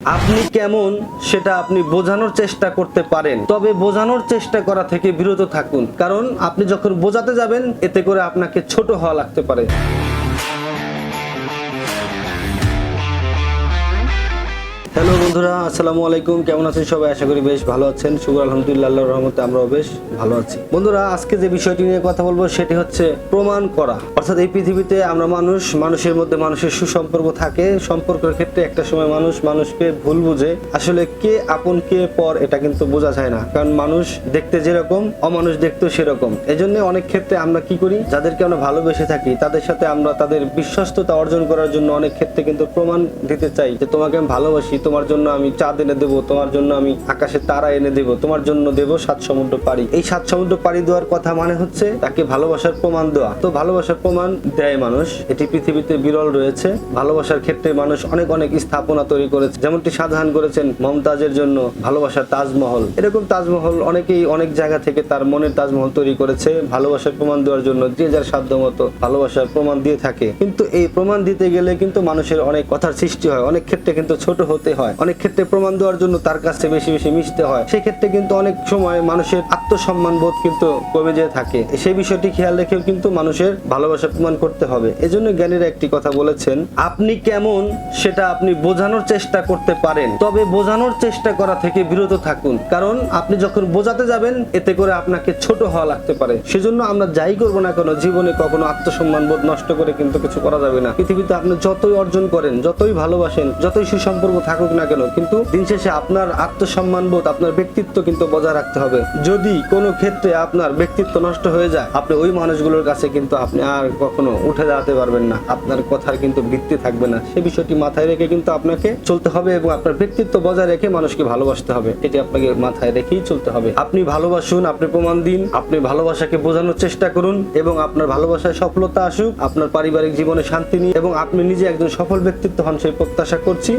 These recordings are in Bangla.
আপনি কেমন সেটা আপনি বোঝানোর চেষ্টা করতে পারেন। তবে বোঝানোর চেষ্টা করা থেকে বিরত থাকুন। কারণ আপনি যখন বোঝাতে যাবেন, এতে করে আপনাকে ছোট হওয়া লাগতে পারে। হ্যালো বন্ধুরা, আসসালামু আলাইকুম। কেমন আছেন সবাই? আশা করি বেশ ভালো আছেন। শুক্র, আলহামদুলিল্লাহ রহমতে আমরাও বেশ ভালো আছি। বন্ধুরা, আজকে যে বিষয়টি নিয়ে কথা বলব সেটি হচ্ছে প্রমাণ করা। অর্থাৎ এই পৃথিবীতে আমরা মানুষ, মানুষের মধ্যে মানুষের সুসম্পর্ক থাকে। সম্পর্কের ক্ষেত্রে একটা সময় মানুষ মানুষকে ভুল বুঝে। আসলে কে আপন, কে পর এটা কিন্তু বোঝা যায় না। কারণ মানুষ দেখতে যেরকম, অমানুষ দেখতেও সেরকম। এজন্য অনেক ক্ষেত্রে আমরা কি করি? যাদেরকে আমরা ভালোবেসে থাকি, তাদের সাথে আমরা তাদের বিশ্বস্ততা অর্জন করার জন্য অনেক ক্ষেত্রে কিন্তু প্রমাণ দিতে চাই যে তোমাকে আমি ভালোবাসি তোমার জন্য আমি চাঁদ এনে দেবো, তোমার জন্য আমি আকাশে তারা এনে দেবো, তোমার জন্য দেবো সাত সমুদ্র পাড়ি। এই সাত সমুদ্র পাড়ি দেওয়ার কথা মানে হচ্ছে তাকে ভালোবাসার প্রমাণ দেওয়া। তো ভালোবাসার প্রমাণ দেয় মানুষ। এটি পৃথিবীতে বিরল রয়েছে। ভালোবাসার ক্ষেত্রে মানুষ অনেক অনেক স্থাপনা তৈরি করেছে। যেমনটি শাহজাহান করেছেন মমতাজের জন্য ভালোবাসার তাজমহল। এরকম তাজমহল অনেকেই অনেক জায়গা থেকে তার মনের তাজমহল তৈরি করেছে ভালোবাসার প্রমাণ দেওয়ার জন্য যে যার সাধ্য মতো ভালোবাসার প্রমাণ দিয়ে থাকে। কিন্তু এই প্রমাণ দিতে গেলে কিন্তু মানুষের অনেক কথার সৃষ্টি হয়। অনেক ক্ষেত্রে কিন্তু ছোট হতে হয়। অনেক ক্ষেত্রে প্রমাণ দেওয়ার জন্য তার কাছে বেশি বেশি মিশতে হয়। সেক্ষেত্রে কিন্তু অনেক সময় মানুষের আত্মসম্মান বোধ কিন্তু কমে যেয়ে থাকে। সেই বিষয়টি খেয়াল রেখেও কিন্তু মানুষের ভালোবাসা প্রমাণ করতে হবে। এজন্য জ্ঞানীরা একটি কথা বলেছেন, আপনি কেমন সেটা আপনি বোঝানোর চেষ্টা করতে পারেন। তবে বোঝানোর চেষ্টা করা থেকে বিরত থাকুন। কারণ আপনি যখন বোঝাতে যাবেন, এতে করে আপনাকে ছোট হওয়া লাগতে পারে। সেজন্য আমরা যাই করব না কেন, জীবনে কখনো আত্মসম্মান বোধ নষ্ট করে কিন্তু কিছু করা যাবে না। পৃথিবীতে আপনি যতই অর্জন করেন, যতই ভালোবাসেন, যতই সুসম্পর্ক থাকুক না কেন, কিন্তু দিন শেষে আপনার আত্মসম্মান বোধ, আপনার ব্যক্তিত্ব কিন্তু বজায় রাখতে হবে। যদি কোনো ক্ষেত্রে আপনার ব্যক্তিত্ব নষ্ট হয়ে যায়, আপনি ওই মানুষগুলোর কাছে কিন্তু আপনি আর কখনো উঠে দাঁড়াতে পারবেন না। আপনার কথার কিন্তু ভিত্তি থাকবে না। সে বিষয়টি মাথায় রেখে কিন্তু আপনাকে চলতে হবে এবং আপনার ব্যক্তিত্ব বজায় রেখে মানুষকে ভালোবাসতে হবে। এটি আপনাকে মাথায় রেখেই চলতে হবে। আপনি ভালোবাসুন, আপনি প্রমাণ দিন, আপনি ভালোবাসাকে বোঝানোর চেষ্টা করুন এবং আপনার ভালোবাসায় সফলতা আসুক, আপনার পারিবারিক জীবনে শান্তি নিয়ে এবং আপনি নিজে একজন সফল ব্যক্তিত্ব হন সেই প্রত্যাশা করছি।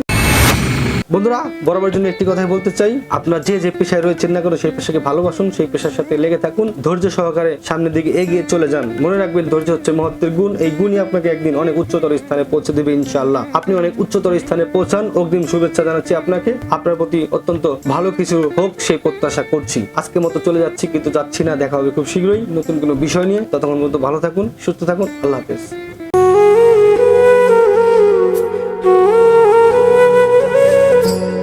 বন্ধুরা বরাবর জন্য একটি কথাই বলতে চাই। আপনার যে যে পেশায় রয়েছেন না কেন, সেই পেশাকে ভালোবাসুন, সেই পেশার সাথে লেগে থাকুন, ধৈর্য সহকারে সামনের দিকে এগিয়ে চলে যান। মনে রাখবেন, ধৈর্য হচ্ছে মহত্বের গুণ। এই গুণই আপনাকে একদিন অনেক উচ্চতর স্থানে পৌঁছে দেবে, ইনশাআল্লাহ। আপনি অনেক উচ্চতর স্থানে পৌঁছান। অগ্রিম শুভেচ্ছা জানাচ্ছি আপনাকে। আপনার প্রতি অত্যন্ত ভালো কিছু হোক, সেই প্রত্যাশা করছি। আজকে মতো চলে যাচ্ছি, কিন্তু যাচ্ছি না। দেখা হবে খুব শীঘ্রই নতুন কোনো বিষয় নিয়ে। ততক্ষণ মতো ভালো থাকুন, সুস্থ থাকুন। আল্লাহ হাফেজ।